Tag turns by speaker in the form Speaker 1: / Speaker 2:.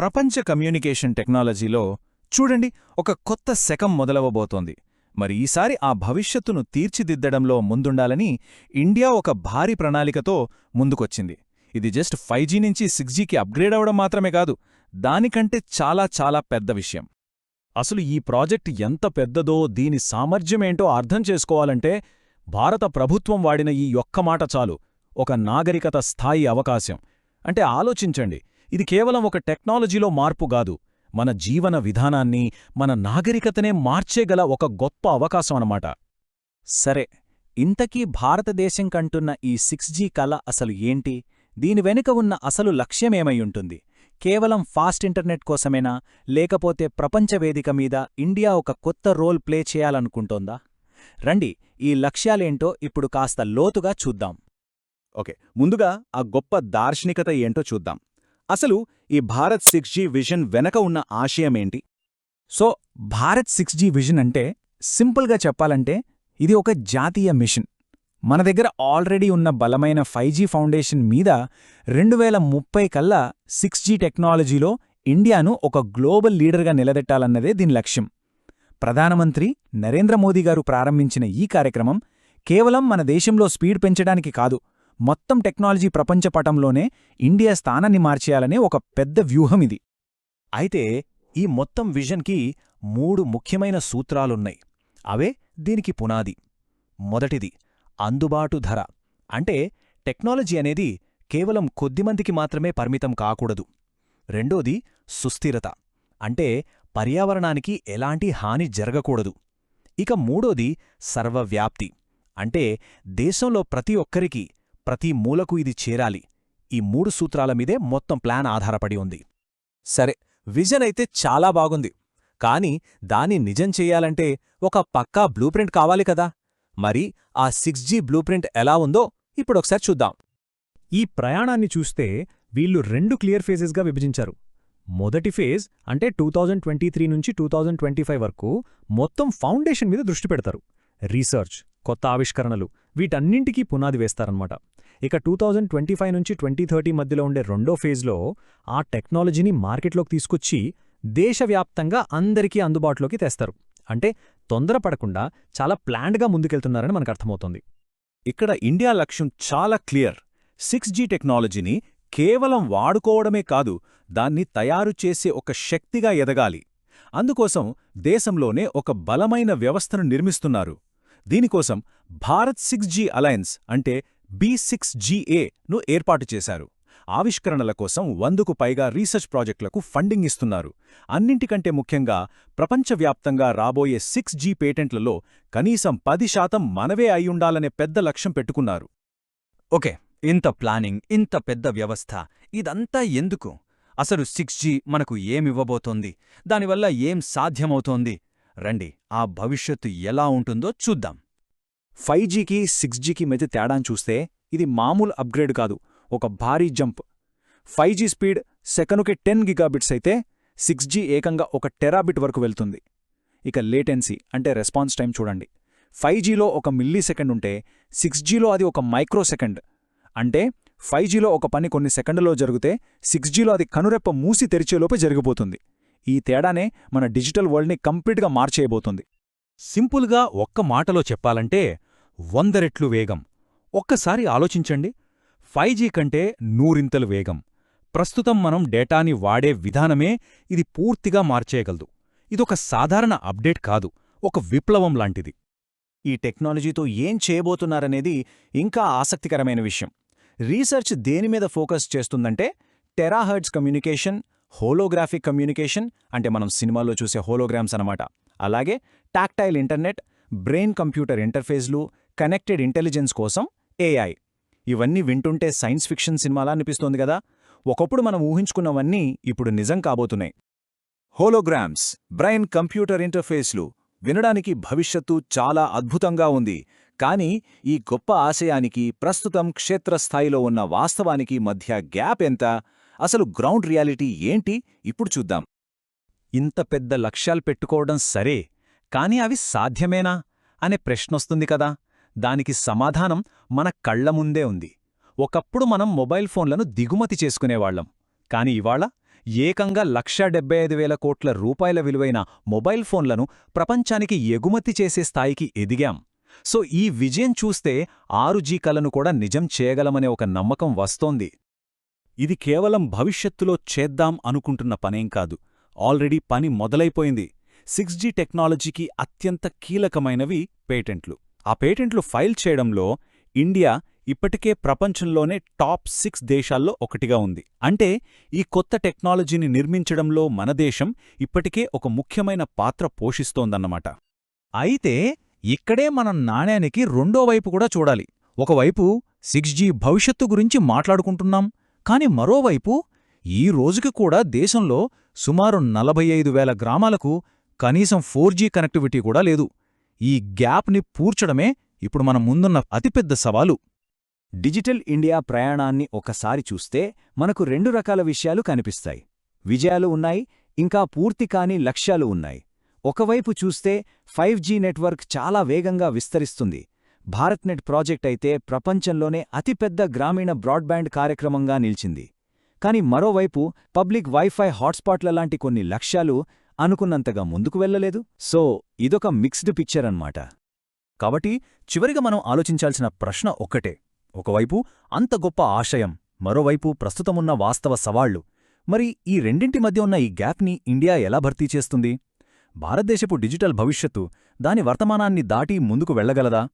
Speaker 1: ప్రపంచ కమ్యూనికేషన్ టెక్నాలజీలో చూడండి ఒక కొత్త శకం మొదలవబోతోంది. మరి ఈసారి ఆ భవిష్యత్తును తీర్చిదిద్దడంలో ముందుండాలని ఇండియా ఒక భారీ ప్రణాళికతో ముందుకొచ్చింది. ఇది జస్ట్ ఫైవ్ జీ నుంచి సిక్స్ జీకి అప్గ్రేడ్ అవడం మాత్రమే కాదు దానికంటే చాలా చాలా పెద్ద విషయం.
Speaker 2: అసలు ఈ ప్రాజెక్ట్ ఎంత పెద్దదో దీని సామర్థ్యమేంటో అర్థం చేసుకోవాలంటే భారత ప్రభుత్వం వాడిన ఈ ఒక్క మాట చాలు ఒక నాగరికత స్థాయి అవకాశం. అంటే ఆలోచించండి ఇది కేవలం ఒక టెక్నాలజీలో మార్పు కాదు. మన జీవన విధానాన్ని మన నాగరికతనే మార్చేగల ఒక గొప్ప అవకాశం అన్నమాట.
Speaker 3: సరే ఇంతకీ భారతదేశం కంటున్న ఈ సిక్స్ జీ కళ అసలు ఏంటి? దీని వెనుక ఉన్న అసలు లక్ష్యమేమయుంటుంది కేవలం ఫాస్ట్ ఇంటర్నెట్ కోసమేనా? లేకపోతే ప్రపంచ వేదిక మీద ఇండియా ఒక కొత్త రోల్ ప్లే చేయాలనుకుంటోందా? రండి ఈ లక్ష్యాలేంటో ఇప్పుడు కాస్త లోతుగా చూద్దాం.
Speaker 2: ఓకే ముందుగా ఆ గొప్ప దార్శనికత ఏంటో చూద్దాం. అసలు ఈ భారత్ సిక్స్ జీ విజన్ వెనక ఉన్న ఆశయమేంటి?
Speaker 3: So Bharat six G vision అంటే సింపుల్గా చెప్పాలంటే ఇది ఒక జాతీయ మిషన్. మన దగ్గర ఆల్రెడీ ఉన్న బలమైన ఫైవ్ జీ ఫౌండేషన్ మీద రెండు వేల ముప్పై కల్లా సిక్స్ జీ టెక్నాలజీలో ఇండియాను ఒక గ్లోబల్ లీడర్గా నిలదెట్టాలన్నదే దీని లక్ష్యం. ప్రధానమంత్రి నరేంద్ర మోదీ గారు ప్రారంభించిన ఈ కార్యక్రమం కేవలం మన దేశంలో స్పీడ్ పెంచడానికి కాదు మొత్తం టెక్నాలజీ ప్రపంచపటంలోనే ఇండియా స్థానాన్ని మార్చేయాలనే ఒక పెద్ద వ్యూహం ఇది
Speaker 2: అయితే ఈ మొత్తం విజన్కి మూడు ముఖ్యమైన సూత్రాలున్నాయి. అవే దీనికి పునాది. మొదటిది అందుబాటు ధర. అంటే టెక్నాలజీ అనేది కేవలం కొద్దిమందికి మాత్రమే పరిమితం కాకూడదు. రెండోది సుస్థిరత. అంటే పర్యావరణానికి ఎలాంటి హాని జరగకూడదు. ఇక మూడోది సర్వవ్యాప్తి. అంటే దేశంలో ప్రతి ఒక్కరికి ప్రతి మూలకు ఇది చేరాలి. ఈ మూడు సూత్రాల మీదే మొత్తం ప్లాన్ ఆధారపడి ఉంది. సరే విజన్ అయితే చాలా బాగుంది. కాని దాన్ని నిజం చెయ్యాలంటే ఒక పక్కా బ్లూప్రింట్ కావాలి కదా. మరి ఆ సిక్స్ జీ బ్లూప్రింట్ ఎలా ఉందో ఇప్పుడొకసారి చూద్దాం.
Speaker 4: ఈ ప్రయాణాన్ని చూస్తే వీళ్ళు రెండు క్లియర్ ఫేజెస్గా విభజించారు. మొదటి ఫేజ్ అంటే టూ థౌజండ్ ట్వంటీ త్రీ నుంచి టూ థౌజండ్ ట్వంటీ ఫైవ్ వరకు మొత్తం ఫౌండేషన్ మీద దృష్టి పెడతారు. రీసెర్చ్ కొత్త ఆవిష్కరణలు వీటన్నింటికీ పునాది వేస్తారన్నమాట. ఇక టూ థౌజండ్ ట్వంటీ ఫైవ్ నుంచి ట్వంటీ థర్టీ మధ్యలో ఉండే రెండో ఫేజ్లో ఆ టెక్నాలజీని మార్కెట్లోకి తీసుకొచ్చి దేశవ్యాప్తంగా అందరికీ అందుబాటులోకి తెస్తారు. అంటే తొందరపడకుండా చాలా ప్లాండ్గా ముందుకెళ్తున్నారని మనకు అర్థమవుతోంది.
Speaker 2: ఇక్కడ ఇండియా లక్ష్యం చాలా క్లియర్. సిక్స్ జీ టెక్నాలజీని కేవలం వాడుకోవడమే కాదు దాన్ని తయారు చేసే ఒక శక్తిగా ఎదగాలి. అందుకోసం దేశంలోనే ఒక బలమైన వ్యవస్థను నిర్మిస్తున్నారు. దీనికోసం భారత్ సిక్స్ జీ అలయన్స్ అంటే బి సిక్స్ను ఏర్పాటు చేశారు. ఆవిష్కరణల కోసం వందకు పైగా రీసెర్చ్ ప్రాజెక్టులకు ఫండింగ్ ఇస్తున్నారు. అన్నింటికంటే ముఖ్యంగా ప్రపంచవ్యాప్తంగా రాబోయే సిక్స్ జీ పేటెంట్లలో కనీసం పది శాతం మనవే అయ్యుండాలనే పెద్ద లక్ష్యం పెట్టుకున్నారు.
Speaker 1: ఓకే ఇంత ప్లానింగ్ ఇంత పెద్ద వ్యవస్థ ఇదంతా ఎందుకు? అసలు సిక్స్ జీ మనకు ఏమివ్వబోతోంది? దానివల్ల ఏం సాధ్యమవుతోంది? రండి ఆ భవిష్యత్తు ఎలా ఉంటుందో చూద్దాం.
Speaker 3: ఫైవ్ జీకి సిక్స్ జీకి మధ్య తేడాను చూస్తే ఇది మామూలు అప్గ్రేడ్ కాదు ఒక భారీ జంప్. ఫైవ్ జీ స్పీడ్ సెకనుకి టెన్ గిగాబిట్స్ అయితే సిక్స్ జీ ఏకంగా ఒక టెరాబిట్ వరకు వెళ్తుంది. ఇక లేటెన్సీ అంటే రెస్పాన్స్ టైం చూడండి. ఫైవ్ జీలో ఒక మిల్లీ సెకండ్ ఉంటే సిక్స్ జీలో అది ఒక మైక్రో సెకండ్ అంటే ఫైవ్ జీలో ఒక పని కొన్ని సెకండ్లో జరిగితే సిక్స్ జీలో అది కనురెప్ప మూసి తెరిచేలోపే జరిగిపోతుంది. ఈ తేడానే మన డిజిటల్ వరల్డ్ని కంప్లీట్గా మార్చేయబోతుంది.
Speaker 2: సింపుల్గా ఒక్క మాటలో చెప్పాలంటే వంద రెట్లు వేగం. ఒక్కసారి ఆలోచించండి. ఫైవ్ జీ కంటే నూరింతలు వేగం. ప్రస్తుతం మనం డేటాని వాడే విధానమే ఇది పూర్తిగా మార్చేయగలదు. ఇదొక సాధారణ అప్డేట్ కాదు ఒక విప్లవం లాంటిది.
Speaker 3: ఈ టెక్నాలజీతో ఏం చేయబోతున్నారనేది ఇంకా ఆసక్తికరమైన విషయం. రీసెర్చ్ దేనిమీద ఫోకస్ చేస్తుందంటే టెరాహర్ట్స్ కమ్యూనికేషన్ హోలోగ్రాఫిక్ కమ్యూనికేషన్ అంటే మనం సినిమాల్లో చూసే హోలోగ్రామ్స్ అనమాట అలాగే టాక్టైల్ ఇంటర్నెట్ బ్రెయిన్ కంప్యూటర్ ఇంటర్ఫేస్లు కనెక్టెడ్ ఇంటెలిజెన్స్ కోసం ఏఐ ఇవన్నీ వింటుంటే సైన్స్ ఫిక్షన్ సినిమాలా అనిపిస్తోంది కదా. ఒకప్పుడు మనం ఊహించుకున్నవన్నీ ఇప్పుడు నిజం కాబోతున్నాయి.
Speaker 2: హోలోగ్రామ్స్ బ్రెయిన్ కంప్యూటర్ ఇంటర్ఫేస్లు వినడానికి భవిష్యత్తు చాలా అద్భుతంగా ఉంది. కానీ ఈ గొప్ప ఆశయానికి ప్రస్తుతం క్షేత్రస్థాయిలో ఉన్న వాస్తవానికి మధ్య గ్యాప్ ఎంత? అసలు గ్రౌండ్ రియాలిటీ ఏంటి? ఇప్పుడు చూద్దాం.
Speaker 3: ఇంత పెద్ద లక్ష్యాలు పెట్టుకోవడం సరే కాని అవి సాధ్యమేనా? అనే ప్రశ్నొస్తుంది కదా. దానికి సమాధానం మన కళ్ళ ముందే ఉంది. ఒకప్పుడు మనం మొబైల్ ఫోన్లను దిగుమతి చేసుకునేవాళ్ళం కాని ఇవాళ
Speaker 2: ఏకంగా లక్షా డెబ్బై ఐదు వేల కోట్ల రూపాయల విలువైన మొబైల్ ఫోన్లను ప్రపంచానికి ఎగుమతి చేసే స్థాయికి ఎదిగాం. సో ఈ విజయం చూస్తే ఆరు జీ కలను కూడా నిజం చేయగలమనే ఒక నమ్మకం వస్తోంది.
Speaker 5: ఇది కేవలం భవిష్యత్తులో చేద్దాం అనుకుంటున్న పనేం కాదు. ఆల్రెడీ పని మొదలైపోయింది. సిక్స్ జీ టెక్నాలజీకి అత్యంత కీలకమైనవి పేటెంట్లు. ఆ పేటెంట్లు ఫైల్ చేయడంలో ఇండియా ఇప్పటికే ప్రపంచంలోనే టాప్ సిక్స్ దేశాల్లో ఒకటిగా ఉంది. అంటే ఈ కొత్త టెక్నాలజీని నిర్మించడంలో మన దేశం ఇప్పటికే ఒక ముఖ్యమైన పాత్ర పోషిస్తోందన్నమాట.
Speaker 3: అయితే ఇక్కడే మనం నాణ్యానికి రెండో వైపు కూడా చూడాలి. ఒకవైపు సిక్స్ జీ భవిష్యత్తు గురించి మాట్లాడుకుంటున్నాం. కాని మరోవైపు ఈ రోజుకి కూడా దేశంలో సుమారు నలభై ఐదు వేల గ్రామాలకు కనీసం ఫోర్ జీ కనెక్టివిటీ కూడా లేదు. ఈ గ్యాప్ని పూడ్చడమే ఇప్పుడు మన ముందున్న అతిపెద్ద సవాలు.
Speaker 2: డిజిటల్ ఇండియా ప్రయాణాన్ని ఒకసారి చూస్తే మనకు రెండు రకాల విషయాలు కనిపిస్తాయి. విజయాలు ఉన్నాయి ఇంకా పూర్తి కాని లక్ష్యాలు ఉన్నాయి. ఒకవైపు చూస్తే ఫైవ్ నెట్వర్క్ చాలా వేగంగా విస్తరిస్తుంది. భారత్నెట్ ప్రాజెక్ట్ అయితే ప్రపంచంలోనే అతిపెద్ద గ్రామీణ బ్రాడ్బ్యాండ్ కార్యక్రమంగా నిలిచింది. కాని మరోవైపు పబ్లిక్ వైఫై హాట్స్పాట్ల లాంటి కొన్ని లక్ష్యాలు అనుకున్నంతగా ముందుకు వెళ్ళలేదు. సో ఇదొక మిక్స్డ్ పిక్చర్ అన్నమాట.
Speaker 3: కాబట్టి చివరిగా మనం ఆలోచించాల్సిన ప్రశ్న ఒక్కటే. ఒకవైపు అంత గొప్ప ఆశయం మరోవైపు ప్రస్తుతమున్న వాస్తవ సవాళ్ళు. మరి ఈ రెండింటి మధ్య ఉన్న ఈ గ్యాప్ని ఇండియా ఎలా భర్తీ చేస్తుంది? భారతదేశపు డిజిటల్ భవిష్యత్తు దాని వర్తమానాన్ని దాటి ముందుకు వెళ్ళగలదా